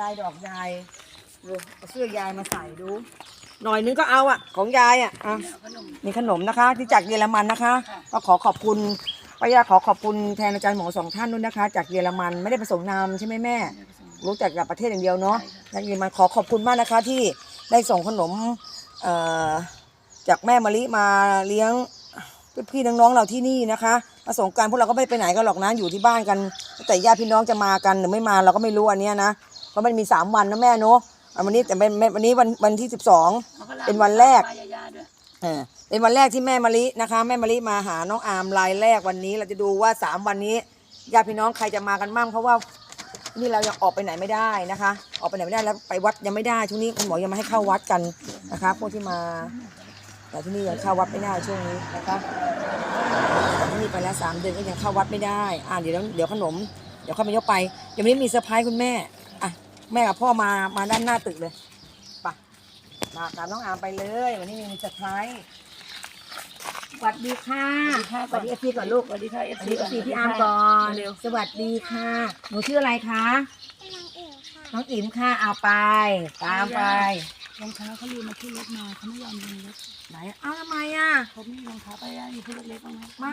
ลายดอกยายดูเอาเสื้อยายมาใส่ดู หน่อยนึงก็เอาอะ ของยายอะอะมีขนมนะคะ ที่จากเยอรมันนะคะก็ขอขอบคุณป้ายาขอขอบคุณแทนอาจารย์หมอสองท่านด้วยนะคะ จากเยอรมันไม่ได้ผสมนามใช่ไหมแม่ รู้จักจากประเทศอย่างเดียวเนาะจากเยอรมันขอขอบคุณมากนะคะ ที่ได้ส่งขนมเอ่อจากแม่มะลิมาเลี้ยงพี่น้องๆเราที่นี่นะคะมาสงการพวกเราก็ไม่ได้ไปไหนกันหรอกนะอยู่ที่บ้านกัน แต่ญาติพี่น้องจะมากันหรือไม่มาเราก็ไม่รู้อันเนี้ยนะ เพราะมันมีสามวันนะแม่เนาะอะวันนี้แต่เป็นวันนี้วันวันที่สิบสองเป็นวันแรกเออเป็นวันแรกที่แม่มะลินะคะ แม่มะลิมาหาน้องอาร์มรายแรกวันนี้ เราจะดูว่าสามวันนี้ญาติพี่น้องใครจะมากันมั่งเพราะว่านี่เรายังออกไปไหนไม่ได้นะคะ ออกไปไหนไม่ได้แล้วไปวัดยังไม่ได้ช่วงนี้คุณหมอยังไม่ให้เข้าวัดกันนะคะพวกที่มา แต่ที่นี่ยังเข้าวัดไม่ได้ช่วงนี้นะคะแต่ที่นี่ไปแล้วสามเดือนก็ยังเข้าวัดไม่ได้อ่าเดี๋ยวเดี๋ยวขนม เดี๋ยวเข้ามายกไปเดี๋ยววันนี้มีเซอร์ไพรส์คุณแม่อะ แม่กับพ่อมามาด้านหน้าตึกเลยไปมาตามน้องอาร์มไปเลย วันนี้มีเซอร์ไพรส์สวัสดีค่ะสวัสดีเอฟซีก่อนลูกสวัสดีค่ะเอฟสวัสดีเอฟซีพี่อาร์มก่อนเร็วสวัสดีค่ะ หนูชื่ออะไรคะน้องอิ๋มค่ะเอาไป ตามไปรองเท้าเขาลืมมาขึ้นรถมาเขาไม่ยอมลงรถไหนเอาทำไมอะเขาไม่มีรองเท้าไปอะอยู่ที่เล็กๆบ้างไหมมา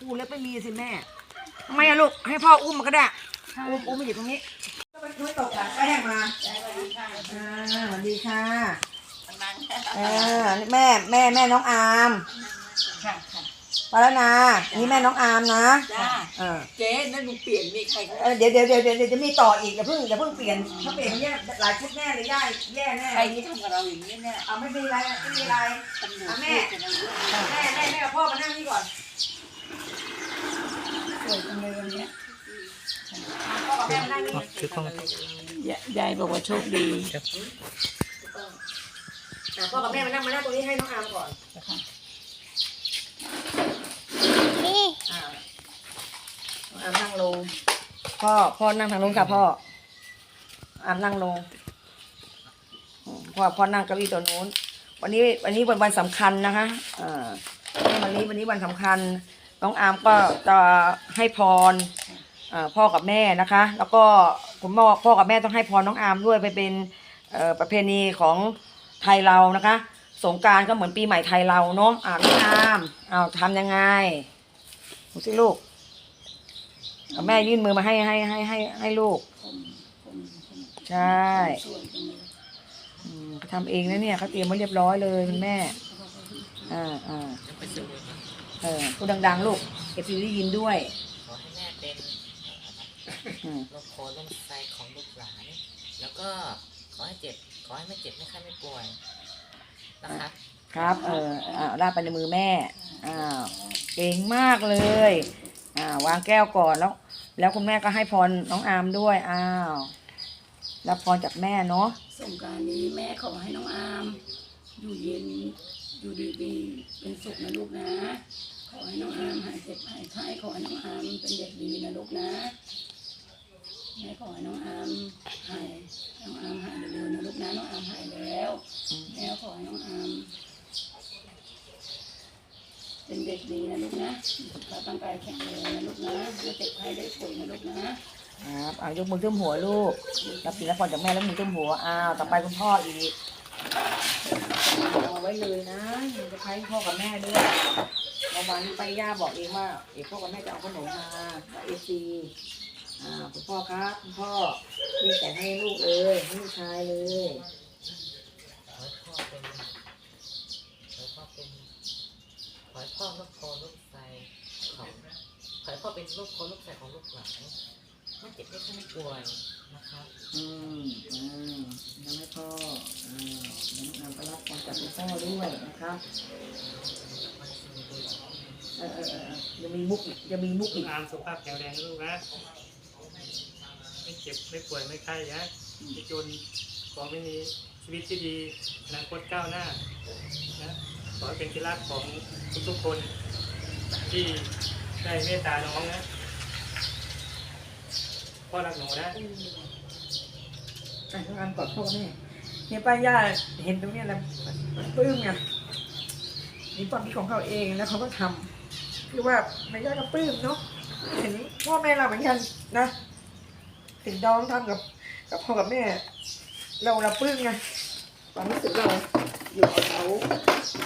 อู้เล็บไม่มีสิแม่ทำไมอะลูกให้พ่ออุ้มมาก็ได้ อุ้มอุ้มมาอยู่ตรงนี้ก็ มันไม่ตกหลังแป้งมาอ่าสวัสดีค่ะเออแม่แม่แม่น้องอาร์มค่ะค่ะไปแล้วนะอันนี่แม่น้องอาร์มนะจ้าเออเจ๊นั่นหนูเปลี่ยนมีใครเออเดี๋ยวเดี๋ยวเดี๋ยวเดี๋ยวเดี๋ยวจะมีต่ออีกอย่าเพิ่งอย่าเพิ่งเปลี่ยนถ้าเปลี่ยนมันแย่หลายชุดแน่เลยย่าแย่แน่ใครที่ทำกับเราอย่างนี้เนี่ยเอาไม่มีอะไรไม่มีอะไรตำรวจอะพูแม่ดกันเอาเยอะแม่แม่แม่กับพ่อมานั่งนี่ก่อนสวยจังเลยวันเนี้ ยพ่อกับแม่มานั่งนี่ยายบอกว่าโชคดีอ่พ่อกับแม่มานั่งมานั่งตรงนี้ให้น้องอามก่อนนะคะอ่าน้องอามนั่งลง พ่อ พ่อนั่งทางลงค่ะพ่อ อามนั่งลง พ่อ พ่อนั่งเก้าอี้ตัวนู้น วันนี้ วันนี้เป็นวันสำคัญนะคะอ่าวันนี้ วันนี้วันสำคัญ น้องอาร์มก็จะให้พร พ่อกับแม่นะคะ แล้วก็คุณพ่อพ่อกับแม่ต้องให้พรน้องอาร์มด้วยไปเป็นประเพณีของไทยเรานะคะ สงการก็เหมือนปีใหม่ไทยเราเนาะอาน้องอาร์มเอาทำยังไงดูสิลูกแม่ยื่นมือมาให้ให้ให้ให้ให้ลูก ใช่เลยอืมเขาทำเองนะเนี่ยเขาเตรียมไว้เรียบร้อยเลยคุณแม่ อ่าอ่าเออพูดดัง ๆ ลูกเอฟซีได้ยินด้วย ขอให้แม่เป็น อืม ลูกโคลูกไซของลูกหลาน แล้วก็ขอให้เจ็บ ขอให้ไม่เจ็บไม่ไข้ไม่ป่วยนะคะครับ เอออ่าราดไปในมือแม่ อ้าว เก่งมากเลย อ่า วางแก้วก่อนแล้ว แล้วคุณแม่ก็ให้พรน้องอาร์มด้วย อ้าว รับพรจากแม่เนาะ สงกรารนี้แม่ขอให้น้องอาม อยู่เย็น อยู่ดีๆเป็นสุขนะลูกนะ ขอให้น้องอามหายเจ็บหายไข้ขอให้น้องอามเป็นเด็กดีนะลูกนะ แม่ขอให้น้องอามหายน้องอามหายเร็วๆนะลูกนะน้องอามหายแล้วแม่ขอให้น้องอามเป็นเด็กดีนะลูกนะสุขภาพร่างกายแข็งแรงนะลูกนะไม่เจ็บไข้ได้ป่วยนะลูกนะครับเอายกมือขึ้นหัวลูกรับสินรับพรจากแม่แล้วมือขึ้นหัวอ้าวต่อไปคุณพ่ออีกเอาไว้เลยนะมันจะใช้พ่อกับแม่ด้วยเมื่อวานนี้ไปย่าบอกเองว่าเอกพ่อกับแม่จะเอาขนมมาเอซี อ่าคุณพ่อครับคุณพ่อนี่แต่ให้ลูกเลยให้ลูกชายเลยขอให้พ่อเป็นขอให้พ่อเป็นขอให้พ่อลูกโคลูกไซของขอให้พ่อเป็นลูกโคลูกไซของลูกหลานไม่เจ็บไม่ไข้ไม่ป่วยนะคะอืมอืมยังไม่พ่ออ่ายังนำไปรับพรจากคุณพ่อด้วยนะครับเออเออเออยังมีมุกอีกยังมีมุกลูอีก กอามสุขภาพแข็งแรงนะลูกนะ ไม่เจ็บไม่ป่วยไม่ไข้นะไม่จนขอไม่มีชีวิตที่ดีอนาคตก้าวหน้านะขอให้เป็นที่รักของทุกๆคนที่ได้เมตตาน้องนะพ่อรักหนูนะอะงานกอดพ่อแม่เนี่ยป้าย่าเห็นตรงเนี้ยแล้วปลื้มไงนี่ความคิดของเขาเองแล้วเขาก็ทำคือว่าแม่ย่าก็ปลื้มเนาะเห็นพ่อแม่เราเหมือนกันนะ ถึงน้องทำกับ กับพ่อกับแม่ เราเราปลื้มไงความรู้สึกเราอยู่กับเขา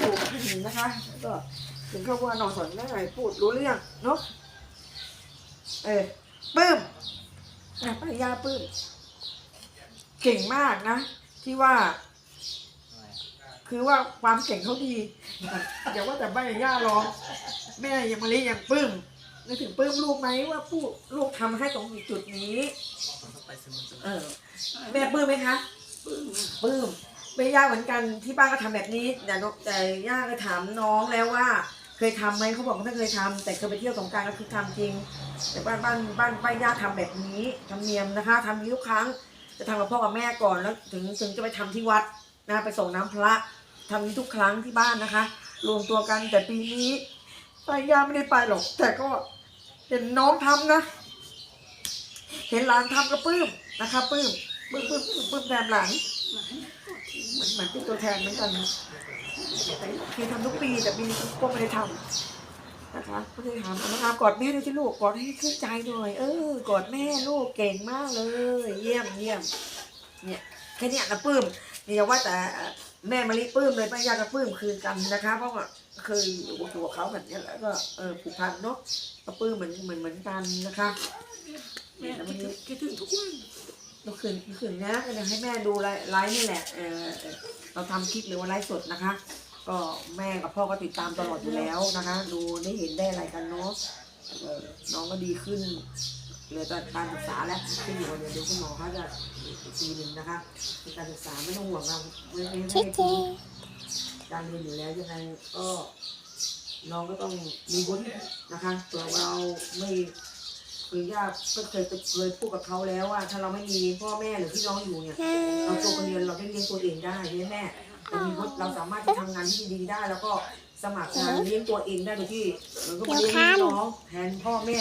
ดูขึ้นนะคะก็ถึงเขาว่านอนสอนได้พูดรู้เรื่องเนาะเออปลื้มอะปยาปลื้มเก่งมากนะ ที่ว่า คือว่าความเก่งเขาดีอย่าว่าแต่ป้ายาร้องแม่ยังมาเลี้ยยังปลื้ม นึกถึงปลื้มลูกไหมว่าผู้ลูกทำให้ตรงจุดนี้ผมต้องไปสมุทรเออ แม่ปลื้มไหมคะปึ้งปลื้มไม่ยากเหมือนกันที่บ้านก็ทำแบบนี้แต่นกแต่ย่าก็ถามน้องแล้วว่า เคยทำไหมเขาบอกว่าไม่เคยทำแต่เคยไปเที่ยวสงกรารก็คือทำจริง แต่บ้านบ้านบ้านป้าย่าทำแบบนี้ทำเนียมนะคะทำนี้ทุกครั้ง จะทำกับพ่อกับแม่ก่อนแล้วถึงถึงจะไปทำที่วัดนะไปส่งน้ำพระทำนี้ทุกครั้งที่บ้านนะคะ รวมตัวกันแต่ปีนี้ป้าย่าไม่ได้ไปหรอก แต่ก็ เห็นน้องทำนะ เห็นหลานทำก็ปลื้มนะคะปลื้มปลื้มปลื้มปลื้มปื้มแทนหลานเหมือนเหมือนเป็นตัวแทนเหมือนกันนะคือทำทุกปีแต่ปีนี้ก็ไม่ได้ทำนะคะไม่ได้ทำเอาน้องอามกอดแม่ด้วยสิลูกกอดให้ขึ้นใจหน่อย เออกอดแม่ลูกเก่งมากเลย เยี่ยมเยี่ยมเนี่ยแค่นี้นะปลื้มนี่อย่าว่าแต่แม่มะลิปลื้มเลยป้ายาก็ปลื้มคืนกันนะคะเพราะว่า เคยอยู่กับตัวเขาแบบเนี้ยแล้วก็เออผูกพันเนาะก็ปลื้มเหมือนเหมือนเหมือนกันนะคะแม่คิดถึงคิดถึงทุกวันเมื่อคืนเมื่อคืนนะก็เดี๋ยวให้แม่ดูไลฟ์ไลฟ์นี่แหละเออเออเราทำคลิปหรือว่าไลฟ์สดนะคะ ก็แม่กับพ่อก็ติดตามตลอดอยู่แล้วนะคะ ดูได้เห็นได้อะไรกันเนาะเออน้องก็ดีขึ้นเหลือแต่การศึกษาแล้วขึ้นอยู่กับเดี๋ยวเดี๋ยวคุณหมอเขาจะอีกทีหนึ่งนะคะในการศึกษาไม่ต้องห่วงเราไม่ไม่ไม่ได้ทิ้ง การเรียนอยู่แล้วยังไงก็น้องก็ต้องมีวุฒินะคะเผื่อเราไม่คือย่าก็เคยเคยพูดกับเขาแล้วว่า ถ้าเราไม่มีพ่อแม่หรือพี่น้องอยู่เนี่ย เราตัวคนเดียวเราได้เลี้ยงตัวเองได้ใช่ไหมแม่เรามีวุฒิเราสามารถจะทำงานที่ดีได้ แล้วก็สมัครงานเลี้ยงตัวเองได้โดยที่เราก็มาเลี้ยงพี่น้องแทนพ่อแม่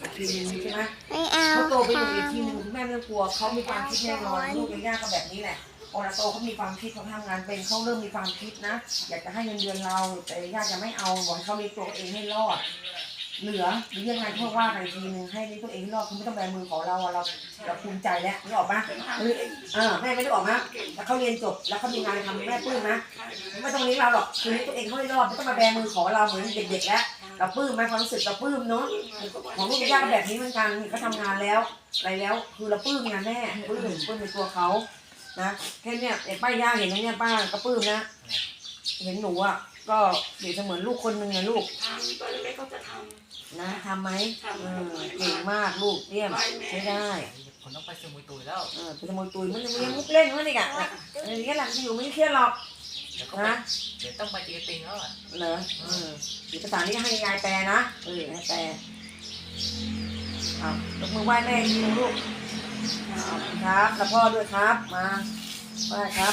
อีกทีนึงใช่ไหมไม่เอาเขาโตไปอยู่อีกค่ะทีนึงคุณแม่ไม่ต้องกลัวเขามีความคิดแน่นอนลูกย่าก็แบบนี้แหละ พอเราโตเขามีความคิดเขาทำงานเป็นเขาเริ่มมีความคิดนะ อยากจะให้เงินเดือนเรา แต่ย่าจะไม่เอาบอกให้เขาเลี้ยงตัวเองให้รอด เหลือหรือยังไงพ่อว่ากันอีกทีนึงให้เลี้ยงตัวเองให้รอดคุณไม่ต้องแบมือของเราอะเราเราภูมิใจแล้วนึกออกปะเออแม่ไม่ได้ออกนะแต่เขาเรียนจบแล้วเขามีงานทำแม่ปลื้มนะไม่ต้องเลี้ยงเราหรอกคือเลี้ยงตัวเองเขาให้รอดไม่ต้องมาแบมือขอเราเหมือนเด็กๆแล้วเราปลื้มไหมความรู้สึกเราปลื้มเนาะของลูกย่าก็แบบนี้เหมือนกันเขาทำงานแล้วอะไรแล้ว คือเราปลื้มงานแม่ปลื้มปลื้มในตัวเขา นะแค่เนี้ยไอ้ป้าย่าเห็นนะเนี่ยป้าก็ปลื้มนะ เห็นหนูอะก็เดี๋ยวเสมือนลูกคนหนึ่งไงลูกทำตัวเล็กๆก็จะทนะทำไหมเออเก่งมากลูกเยี่ยมใช้ได้ผมต้องไปสมุทรตุยแล้วเออเป็นขโมยตุยมันยังมีมุกเล่นมันอีกอะนะเอออย่างเงี้ยหลังจะอยู่ไม่เครียดหรอกเดี๋ยวก็ไปนะเดี๋ยวต้องไปเจติงแล้วอะเหรอเออเอกสารนี้ให้ยายแปลนะเออให้แปลเอายกมือไหว้แม่อีกทีนึงลูก ขอบคุณครับแล้วพ่อด้วยครับ มาไหว้ครับ